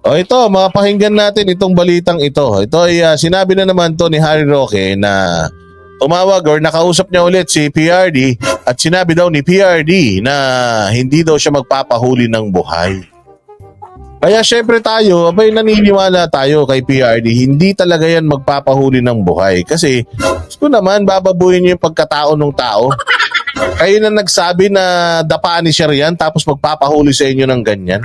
O ito, mapakinggan natin itong balitang ito. Ito ay ah, sinabi na naman to ni Harry Roque na tumawag or nakausap niya ulit si PRD at sinabi daw ni PRD na hindi daw siya magpapahuli ng buhay. Kaya syempre tayo, abay naniniwala tayo kay PRD, hindi talaga yan magpapahuli ng buhay. Kasi, kung naman, bababuhin niyo yung pagkatao ng tao. Kayo na nagsabi na dapaan ni riyan tapos magpapahuli sa inyo ng ganyan.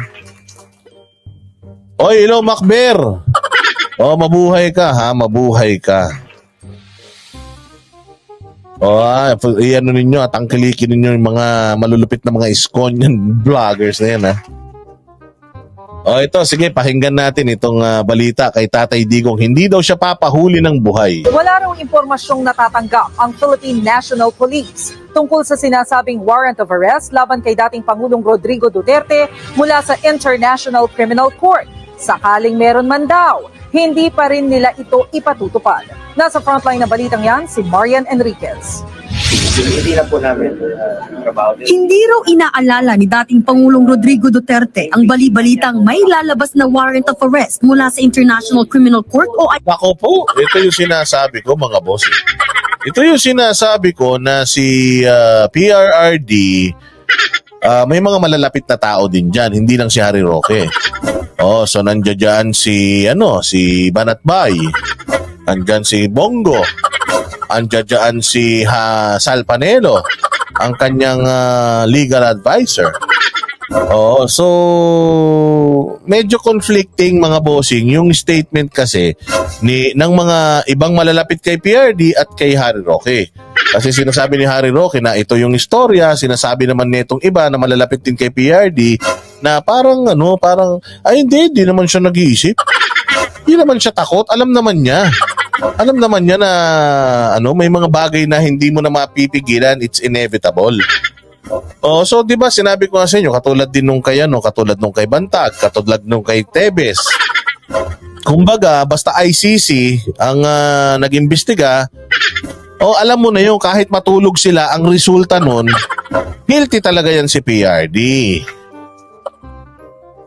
Oy, hello, Macber. Oh, mabuhay ka ha, mabuhay ka. O, ah, iyan ninyo at angkilikin ninyo yung mga malulupit na mga Iskonian vloggers na yan ha. O ito, sige, pakinggan natin itong ah, balita kay Tatay Digong. Hindi daw siya papahuli ng buhay. Wala raw impormasyong natatanggap ang Philippine National Police tungkol sa sinasabing warrant of arrest laban kay dating Pangulong Rodrigo Duterte mula sa International Criminal Court. Sakaling meron man daw, hindi pa rin nila ito ipatutupad. Nasa frontline ng balitang yan, si Marian Enriquez. Hindi na po namin uh. Hindi raw inaalala ni dating Pangulong Rodrigo Duterte ang bali-balitang may lalabas na warrant of arrest mula sa International Criminal Court o Ako po, ito yung sinasabi ko mga boss. Ito yung sinasabi ko na si ah, PRRD, ah, may mga malalapit na tao din dyan, hindi lang si Harry Roque. Oh, so nandiyan dyan si, ano, si Banat Bay, andyan si Bongo, andyan dyan si ha, Sal Panelo, ang kanyang ah, legal advisor. Oo, so medyo conflicting mga bossing yung statement kasi ni ng mga ibang malalapit kay PRD at kay Harry Roque. Kasi sinasabi ni Harry Roque na ito yung istorya, sinasabi naman nitong iba na malalapit din kay PRD na parang ano, parang ay hindi, hindi naman siya nag-iisip. Hindi naman siya takot, alam naman niya. Alam naman niya na ano, may mga bagay na hindi mo na mapipigilan, it's inevitable. Oh, so 'di ba sinabi ko nga sa inyo katulad din nung kay ano, katulad nung kay Bantag, katulad nung kay Tebes. Kumbaga, basta ICC ang ah, nag-imbestiga, oh alam mo na yung kahit matulog sila, ang resulta nun, guilty talaga yan si PRD.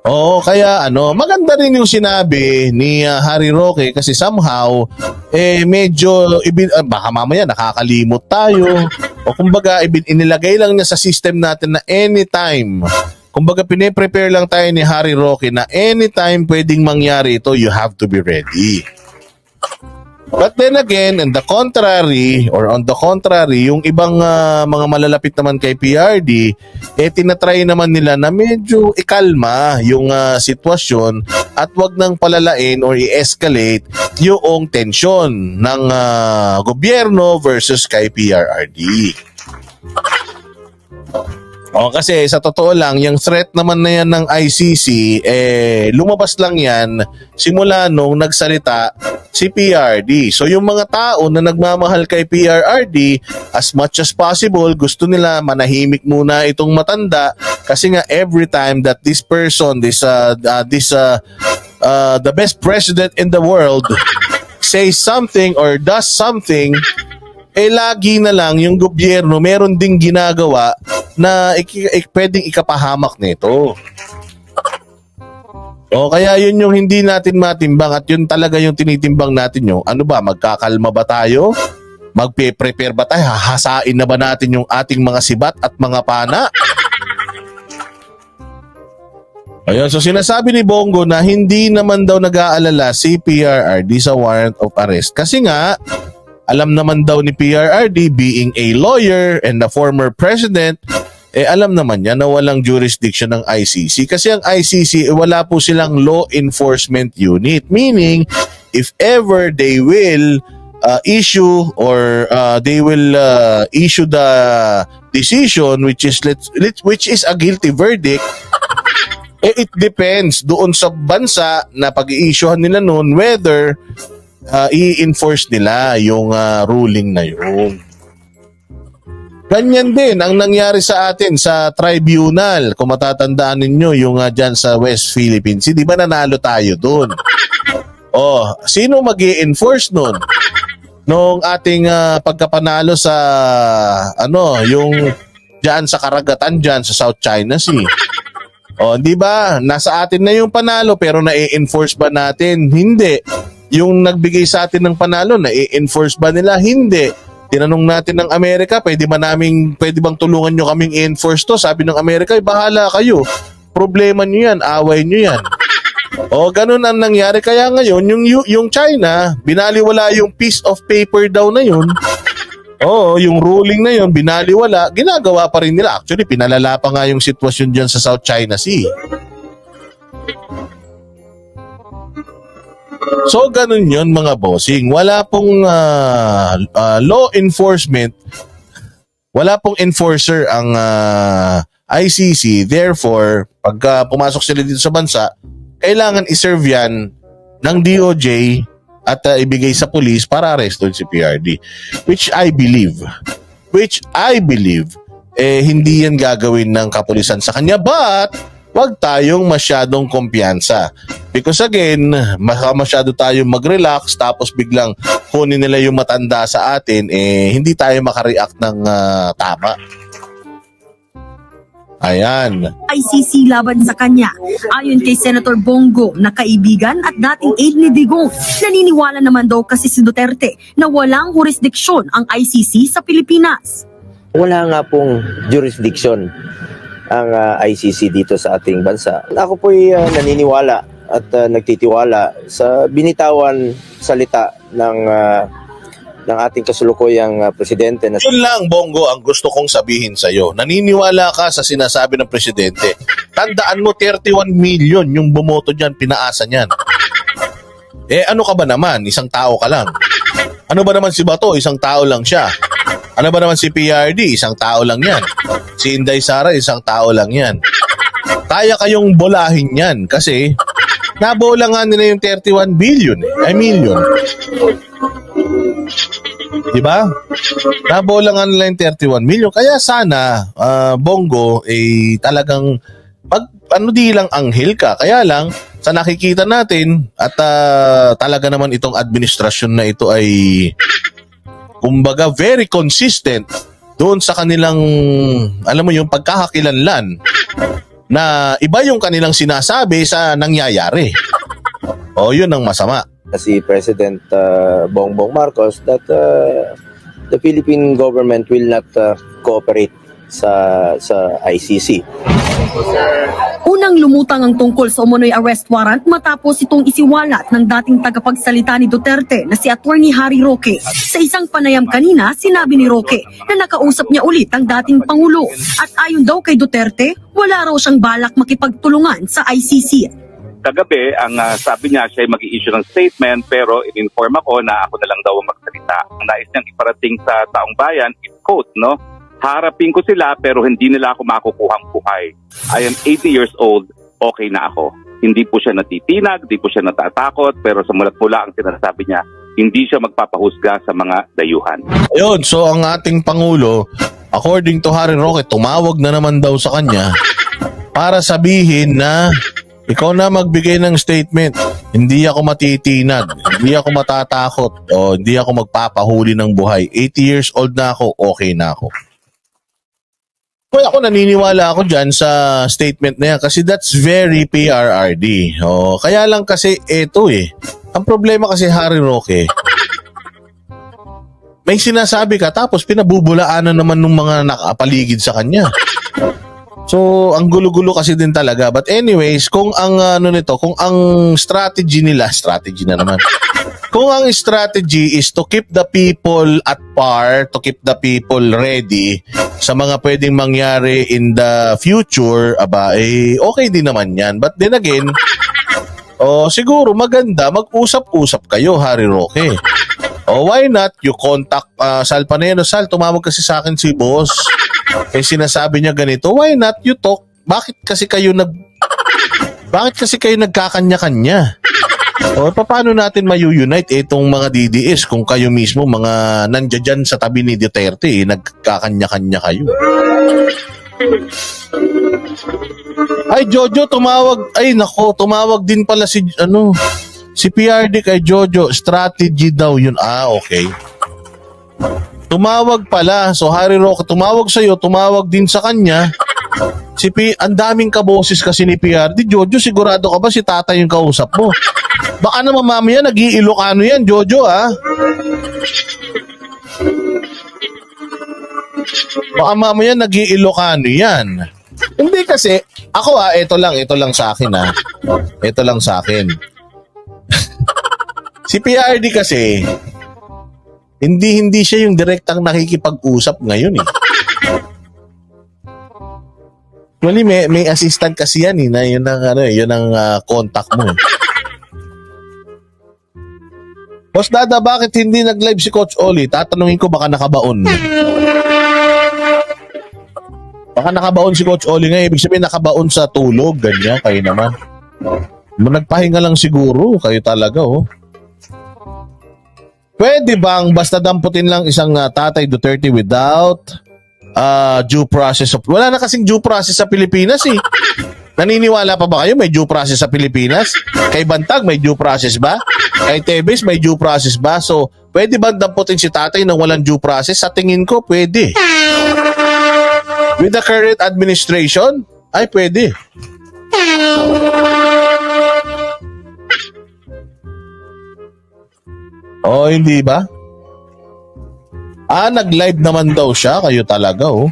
Oo, kaya ano, maganda rin yung sinabi ni ah, Harry Roque kasi somehow eh medyo ibin, ah, baka mamaya nakakalimot tayo o kumbaga ibin, inilagay lang niya sa system natin na anytime kumbaga pine-prepare lang tayo ni Harry Roque na anytime pwedeng mangyari ito you have to be ready. But then again, on the contrary, or on the contrary, yung ibang ah, mga malalapit naman kay PRD, eh tinatry naman nila na medyo ikalma yung ah, sitwasyon at wag nang palalain or i-escalate yung tensyon ng ah, gobyerno versus kay PRRD. O kasi sa totoo lang, yung threat naman na yan ng ICC, eh, lumabas lang yan simula nung nagsalita si PRD. So yung mga tao na nagmamahal kay PRRD, as much as possible, gusto nila manahimik muna itong matanda kasi nga every time that this person, this, uh, uh, this, uh, uh, the best president in the world says something or does something, eh lagi na lang yung gobyerno meron ding ginagawa na iki, ik, pwedeng ikapahamak nito. O kaya yun yung hindi natin matimbang at yun talaga yung tinitimbang natin yung ano ba, magkakalma ba tayo? Magpe-prepare ba tayo? Hahasain na ba natin yung ating mga sibat at mga pana? Ayun, so sinasabi ni Bongo na hindi naman daw nag-aalala si PRRD sa warrant of arrest. Kasi nga, alam naman daw ni PRRD being a lawyer and a former president, eh alam naman niya na walang jurisdiction ng ICC. Kasi ang ICC, eh, wala po silang law enforcement unit. Meaning, if ever they will uh, issue or uh, they will uh, issue the decision which is let- which is a guilty verdict eh it depends doon sa bansa na pag-i-issuehan nila noon whether uh, i-enforce nila yung uh, ruling na yun. Ganyan din ang nangyari sa atin sa tribunal. Kung matatandaan ninyo yung uh, dyan sa West Philippines, di ba nanalo tayo doon? Oh, sino mag enforce nun? Nung ating uh, pagkapanalo sa ano, yung dyan sa karagatan dyan sa South China Sea. O, di ba? Nasa atin na yung panalo pero na-enforce ba natin? Hindi. Yung nagbigay sa atin ng panalo, na-enforce ba nila? Hindi. Tinanong natin ng Amerika, pwede ba naming, pwede bang tulungan nyo kaming i-enforce to? Sabi ng Amerika, "Ay, bahala kayo. Problema nyo yan, away nyo yan. O, ganun ang nangyari. Kaya ngayon, yung, yung China, binaliwala yung piece of paper daw na yun. Oo, yung ruling na yun, binaliwala, ginagawa pa rin nila. Actually, pinalala pa nga yung sitwasyon dyan sa South China Sea. So, ganun yun mga bossing. Wala pong ah, ah, law enforcement, wala pong enforcer ang ah, ICC. Therefore, pagka pumasok sila dito sa bansa, kailangan iserve yan ng DOJ at ah, ibigay sa police para arresto si PRD. Which I believe, which I believe, eh, hindi yan gagawin ng kapulisan sa kanya. But, wag tayong masyadong kumpiyansa. Because again, mas- masyado tayong mag-relax tapos biglang kunin nila yung matanda sa atin, eh, hindi tayo makareact ng ah, tama. Ayan. ICC laban sa kanya. Ayon kay Senator Bongo na kaibigan at dating aide ni Digong, naniniwala naman daw kasi si Duterte na walang jurisdiksyon ang ICC sa Pilipinas. Wala nga pong jurisdiction ang ah, ICC dito sa ating bansa. Ako po'y ah, naniniwala at ah, nagtitiwala sa binitawan salita ng ah, ng ating kasulukuyang ah, presidente na Yun lang, Bongo, ang gusto kong sabihin sa'yo. Naniniwala ka sa sinasabi ng presidente. Tandaan mo, 31 million yung bumoto dyan, pinaasa niyan. Eh, ano ka ba naman? Isang tao ka lang. Ano ba naman si Bato? Isang tao lang siya. Ano ba naman si PRD? Isang tao lang yan. Si Inday Sara, isang tao lang yan. Kaya kayong bolahin yan kasi nabola nga nila yung 31 billion eh. Ay, million. Di ba? Nabola nga nila yung 31 million. Kaya sana, ah, Bongo, eh, talagang pag ano di lang anghel ka. Kaya lang, sa nakikita natin, at ah, talaga naman itong administrasyon na ito ay kumbaga very consistent doon sa kanilang, alam mo yung pagkakakilanlan na iba yung kanilang sinasabi sa nangyayari. O, yun ang masama. si President uh, Bongbong Marcos that uh, the Philippine government will not uh, cooperate sa sa ICC. Unang lumutang ang tungkol sa umunoy arrest warrant matapos itong isiwalat ng dating tagapagsalita ni Duterte na si Attorney Harry Roque. Sa isang panayam kanina, sinabi ni Roque na nakausap niya ulit ang dating Pangulo at ayon daw kay Duterte, wala raw siyang balak makipagtulungan sa ICC. kagabi, ang ah, sabi niya siya ay mag-i-issue ng statement pero in-inform ako na ako na lang daw ang magsalita. Ang nais niyang iparating sa taong bayan is quote, no? Harapin ko sila pero hindi nila ako makukuhang buhay. I am 80 years old, okay na ako. Hindi po siya natitinag, hindi po siya natatakot, pero sa mulat mula ang sinasabi niya, hindi siya magpapahusga sa mga dayuhan. Ayun, so ang ating Pangulo, according to Harry Roque, tumawag na naman daw sa kanya para sabihin na ikaw na magbigay ng statement. Hindi ako matitinag, hindi ako matatakot, o hindi ako magpapahuli ng buhay. 80 years old na ako, okay na ako. Well, ako naniniwala ako dyan sa statement na yan kasi that's very PRRD. O, kaya lang kasi eto eh. Ang problema kasi Harry Roque, may sinasabi ka tapos pinabubulaanan naman ng mga nakapaligid sa kanya. So, ang gulo-gulo kasi din talaga. But anyways, kung ang ano nito, kung ang strategy nila, strategy na naman. kung ang strategy is to keep the people at par, to keep the people ready sa mga pwedeng mangyari in the future, aba, eh, okay din naman yan. But then again, oh, siguro maganda, mag-usap-usap kayo, Harry Roque. Oh, why not? You contact uh, Sal Panero. Sal, tumawag kasi sa akin si boss. Eh, sinasabi niya ganito. Why not? You talk. Bakit kasi kayo nag... Bakit kasi kayo nagkakanya-kanya? O, paano natin mayu-unite itong mga DDS kung kayo mismo mga nandiyan sa tabi ni Duterte, eh, nagkakanya-kanya kayo? Ay, Jojo, tumawag. Ay, nako, tumawag din pala si, ano, si PRD kay Jojo. Strategy daw yun. Ah, okay. Tumawag pala. So, Harry Roque, tumawag sa'yo, tumawag din sa kanya. Si P, ang daming kaboses kasi ni PRD. Jojo, sigurado ka ba si tatay yung kausap mo? Baka naman mamaya nag-iilokano yan, Jojo, ha? Baka mamaya nag-iilokano yan. Hindi kasi, ako ha, ito lang, ito lang sa akin ha. Ito lang sa akin. Si PRD kasi, hindi hindi siya yung direktang nakikipag-usap ngayon eh. Actually, may, may assistant kasi yan eh, na yun ang, ano, eh, yun ang ah, contact mo eh. Boss Dada, bakit hindi nag-live si Coach Oli? Tatanungin ko baka nakabaon. Baka nakabaon si Coach Oli nga. Ibig sabihin nakabaon sa tulog. Ganyan, kayo naman. Nagpahinga lang siguro. Kayo talaga, oh. Pwede bang basta damputin lang isang ah, tatay Duterte without ah, due process of... Wala na kasing due process sa Pilipinas eh. Naniniwala pa ba kayo may due process sa Pilipinas? Kay Bantag may due process ba? Kay Tebes may due process ba? So, pwede ba damputin si tatay nang walang due process? Sa tingin ko, pwede. With the current administration, ay pwede. Oh, hindi ba? Ah, nag-live naman daw siya. Kayo talaga, oh.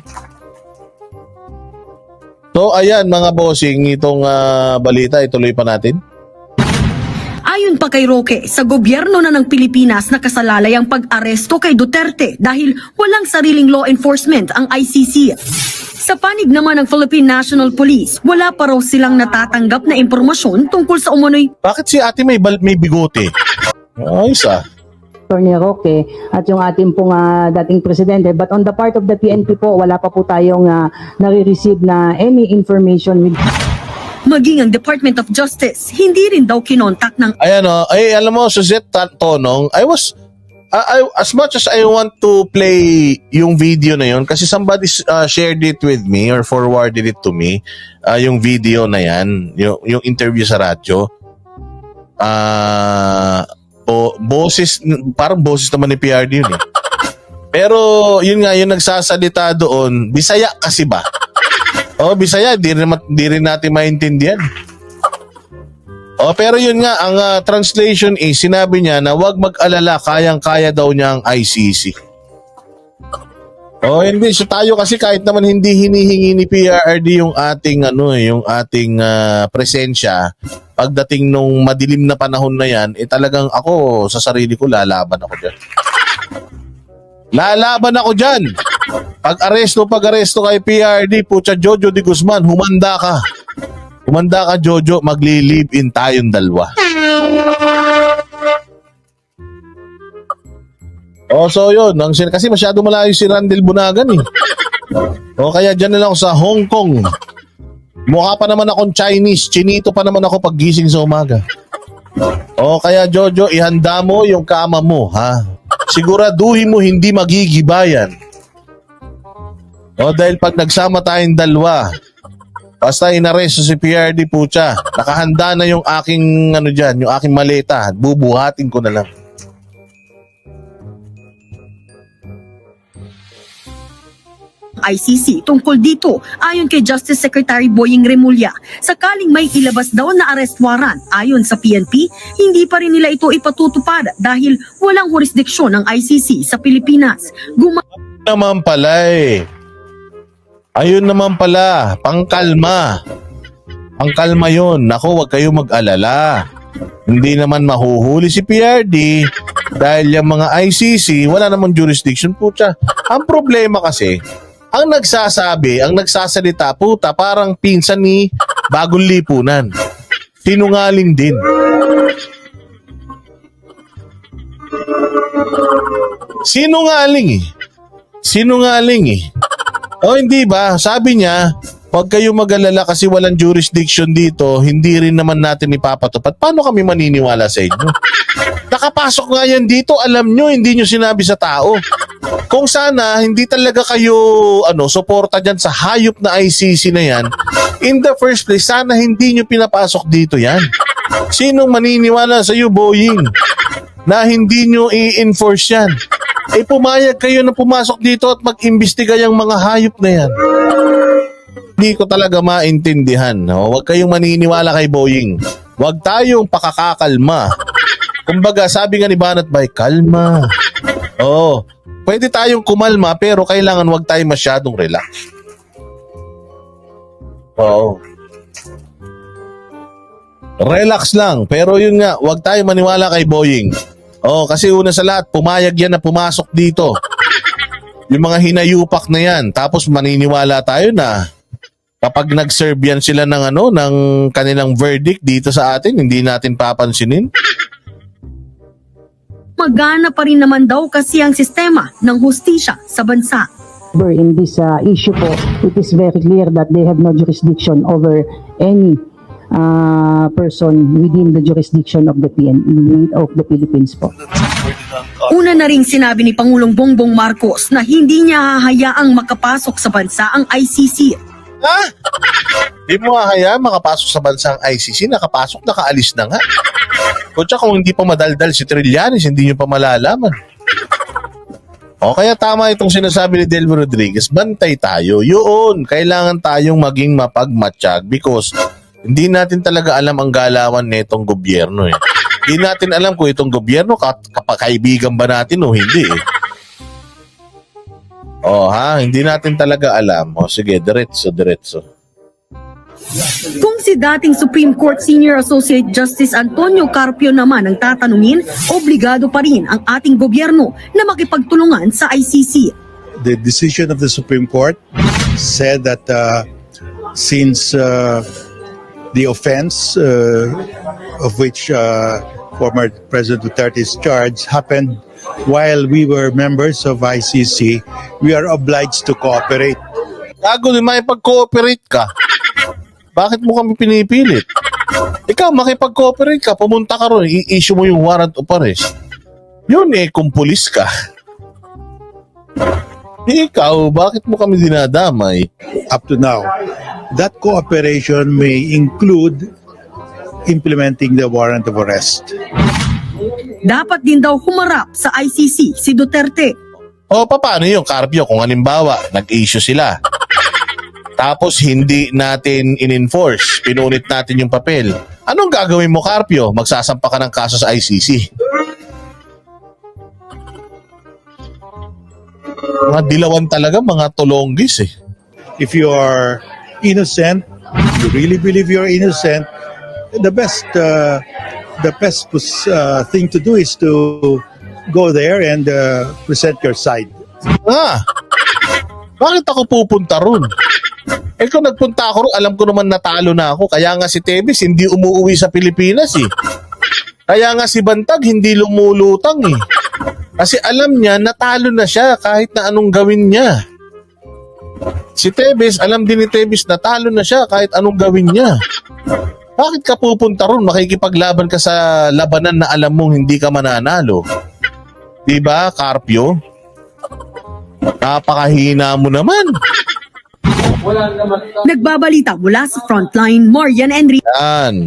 So, ayan mga bossing, itong ah, balita, ituloy pa natin. Ayon pa kay Roque, sa gobyerno na ng Pilipinas nakasalalay ang pag-aresto kay Duterte dahil walang sariling law enforcement ang ICC. Sa panig naman ng Philippine National Police, wala pa raw silang natatanggap na impormasyon tungkol sa umunoy Bakit si ate may, bal- may bigote? Ayos ah. Attorney Roque at yung ating pong ah, dating presidente. But on the part of the PNP po, wala pa po tayong uh, nare-receive na any information with maging ang Department of Justice. Hindi rin daw kinontak ng Ayan oh, ay alam mo, Suzette Tonong, I was, I, as much as I want to play yung video na yun, kasi somebody uh, shared it with me or forwarded it to me, uh, yung video na yan, yung, yung interview sa radyo, ah, o boses, parang boses naman ni PRD yun eh. Pero yun nga, yung nagsasalita doon, Bisaya kasi ba? Oh, Bisaya, di rin, di rin natin maintindihan. Oh, pero yun nga, ang ah, translation is, sinabi niya na wag mag-alala, kayang-kaya daw niya ang ICC. Oh, hindi. So tayo kasi kahit naman hindi hinihingi ni PRRD yung ating ano, eh, yung ating ah, presensya, pagdating nung madilim na panahon na yan, eh talagang ako sa sarili ko lalaban ako diyan. Lalaban ako diyan. Pag aresto, pag aresto kay PRD, putya Jojo de Guzman, humanda ka. Humanda ka, Jojo, magli-live in tayong dalawa. Oh, so yun. Ang, sin- kasi masyado malayo si Randall Bunagan eh. O kaya dyan na lang sa Hong Kong. Mukha pa naman akong Chinese. Chinito pa naman ako pag gising sa umaga. O kaya Jojo, ihanda mo yung kama mo, ha? Siguraduhin mo hindi magigibayan. O dahil pag nagsama tayong dalawa, basta inaresto si PRD pucha, nakahanda na yung aking ano diyan, yung aking maleta, bubuhatin ko na lang. ICC tungkol dito. Ayon kay Justice Secretary Boying Remulla, sakaling may ilabas daw na arrest warrant ayon sa PNP, hindi pa rin nila ito ipatutupad dahil walang jurisdiksyon ng ICC sa Pilipinas. Guma- naman pala eh. Ayun naman pala, pangkalma. Pangkalma yun. Nako, wag kayo mag-alala. Hindi naman mahuhuli si PRD dahil yung mga ICC, wala namang jurisdiction. Pucha, ang problema kasi, ang nagsasabi, ang nagsasalita, puta, parang pinsan ni Bagong Lipunan. Sinungaling din. Sinungaling eh. Sinungaling eh. O hindi ba? Sabi niya, huwag kayo mag-alala kasi walang jurisdiction dito, hindi rin naman natin ipapatupad. Paano kami maniniwala sa inyo? Nakapasok nga yan dito, alam nyo, hindi nyo sinabi sa tao. Kung sana, hindi talaga kayo ano, suporta dyan sa hayop na ICC na yan, in the first place, sana hindi nyo pinapasok dito yan. Sinong maniniwala sa iyo, Boeing, na hindi nyo i-enforce yan? Eh pumayag kayo na pumasok dito at mag-imbestiga yung mga hayop na yan. Hindi ko talaga maintindihan. No? Huwag kayong maniniwala kay Boying. Huwag tayong pakakakalma. Kumbaga, sabi nga ni Banat Bay, kalma. Oo. Pwede tayong kumalma pero kailangan huwag tayong masyadong relax. Oo. Relax lang. Pero yun nga, huwag tayo maniwala kay Boying. Oo, kasi una sa lahat, pumayag yan na pumasok dito. Yung mga hinayupak na yan. Tapos maniniwala tayo na kapag nag-serve yan sila ng ano, ng kanilang verdict dito sa atin, hindi natin papansinin. Magana pa rin naman daw kasi ang sistema ng hustisya sa bansa. In this uh, issue po, it is very clear that they have no jurisdiction over any uh, person within the jurisdiction of the PN of the Philippines po. Una na ring sinabi ni Pangulong Bongbong Marcos na hindi niya hahayaang makapasok sa bansa ang ICC. Ha? Di mo hahayaan makapasok sa bansang ICC, nakapasok, nakaalis na nga. Kutsa kung hindi pa madaldal si Trillanes, hindi nyo pa malalaman. O kaya tama itong sinasabi ni Delvo Rodriguez, bantay tayo. Yun, kailangan tayong maging mapagmatsyag because hindi natin talaga alam ang galawan nitong gobyerno eh. Hindi natin alam kung itong gobyerno kat- kapakaibigan ba natin o hindi eh. Oh ha, hindi natin talaga alam. O sige, diretso, diretso. Kung si dating Supreme Court Senior Associate Justice Antonio Carpio naman ang tatanungin, obligado pa rin ang ating gobyerno na makipagtulungan sa ICC. the decision of the Supreme Court said that uh, since uh, the offense uh, of which uh, former President Duterte is charged happened while we were members of ICC, we are obliged to cooperate. Gago, di makipag-cooperate ka. Bakit mo kami pinipilit? Ikaw, makipag-cooperate ka, pumunta ka ron, i-issue mo yung warrant of arrest. Yun eh, kung pulis ka. Ikaw, bakit mo kami dinadamay? Up to now, that cooperation may include implementing the warrant of arrest. Dapat din daw humarap sa ICC si Duterte. O paano yung Carpio kung halimbawa nag-issue sila? Tapos hindi natin in-enforce, pinunit natin yung papel. Anong gagawin mo Carpio? Magsasampa ka ng kaso sa ICC. Mga dilawan talaga, mga tulonggis eh. if you are innocent, you really believe you're innocent, the best uh, the best uh, thing to do is to go there and uh, present your side. Ah, bakit ako pupunta ron? Eh kung nagpunta ako ron, alam ko naman natalo na ako. Kaya nga si Tevez hindi umuwi sa Pilipinas eh. Kaya nga si Bantag hindi lumulutang eh. Kasi alam niya, natalo na siya kahit na anong gawin niya. Si Tevez, alam din ni Tevez, natalo na siya kahit anong gawin niya. Bakit ka pupunta ron? Makikipaglaban ka sa labanan na alam mong hindi ka mananalo. Diba, Carpio? Napakahina mo naman. Nagbabalita mula sa Frontline, Marian Enrique. Yan.